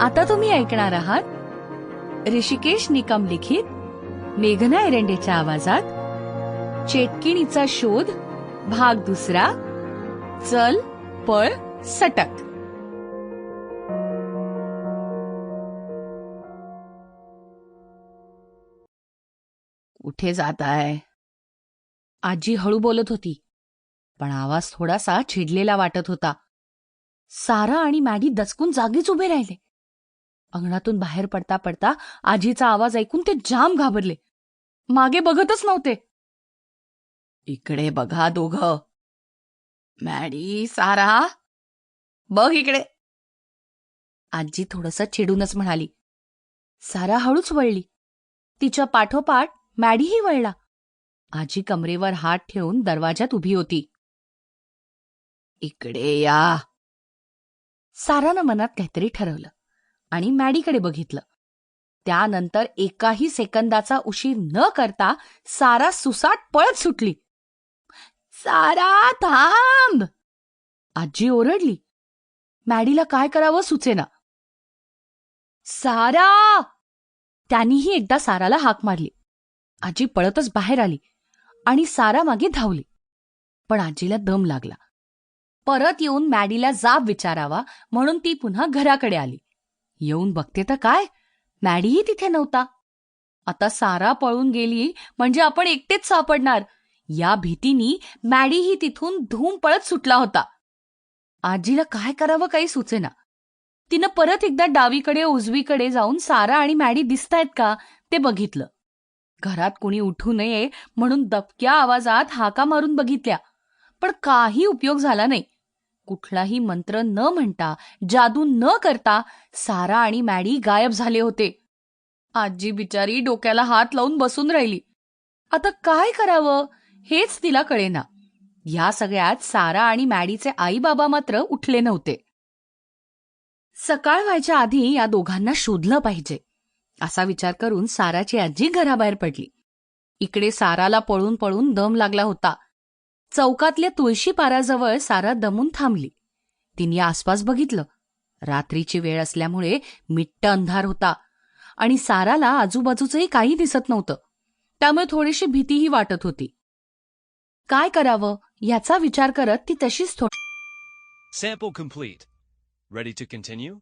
आता तुम्ही ऐकणार आहात ऋषिकेश निकम लिखित मेघना एरंडेच्या आवाजात. चेटकिणीचा शोध भाग दुसरा चल पळ सटक. कुठे जात आहे. आजी हळू बोलत होती पण आवाज थोडासा चिडलेला वाटत होता. सारा आणि मॅडी दचकून जागीच उभे राहिले. अंगणातून बाहेर पडता पडता आजीचा आवाज ऐकून ते जाम घाबरले. मागे बघतच नव्हते. इकडे बघा दोघ. Maddy Sara. बघ इकडे. आजी थोडस चिडूनच म्हणाली. सारा हळूच वळली. तिच्या पाठोपाठ मॅडीही वळला. आजी कमरेवर हात ठेवून दरवाजात उभी होती. इकडे या. सारानं मनात काहीतरी ठरवलं. आणि मॅडीकडे बघितलं. त्यानंतर एकाही सेकंदाचा उशीर न करता सारा सुसाट पळत सुटली. सारा थांब. आजी ओरडली. मॅडीला काय करावं सुचेना. सारा. त्यांनीही एकदा साराला हाक मारली. आजी पळतच बाहेर आली आणि सारा मागे धावली. पण आजीला दम लागला. परत येऊन मॅडीला जाब विचारावा म्हणून ती पुन्हा घराकडे आली. येऊन बघते तर काय? मॅडीही तिथे नव्हता. आता सारा पळून गेली म्हणजे आपण एकटेच सापडणार. या भीतीनी मॅडीही तिथून धूम पळत सुटला होता. आजीला काय करावं काही सुचेना. तिनं परत एकदा डावीकडे उजवीकडे जाऊन सारा आणि मॅडी दिसतायत का ते बघितलं. घरात कुणी उठू नये म्हणून दबक्या आवाजात हाका मारून बघितल्या. पण काही उपयोग झाला नाही. कुठलाही मंत्र न म्हणता जादू न करता सारा आणि मॅडी गायब झाले होते. आजी बिचारी डोक्याला हात लावून बसून राहिली. आता काय करावं? हेच तिला कळेना. या सगळ्यात सारा आणि मॅडीचे आई बाबा मात्र उठले नव्हते. सकाळ व्हायच्या आधी या दोघांना शोधलं पाहिजे. असा विचार करून साराची आजी घराबाहेर पडली. इकडे साराला पळून पळून दम लागला होता. चौकातल्या तुळशी पाराजवळ सारा दमून थांबली. तिने आसपास बघितलं. रात्रीची वेळ असल्यामुळे मिट्ट अंधार होता आणि साराला आजूबाजूचंही काही दिसत नव्हतं. त्यामुळे थोडीशी भीतीही वाटत होती. काय करावं? याचा विचार करत ती तशीच थोडी Sample complete. Ready to continue?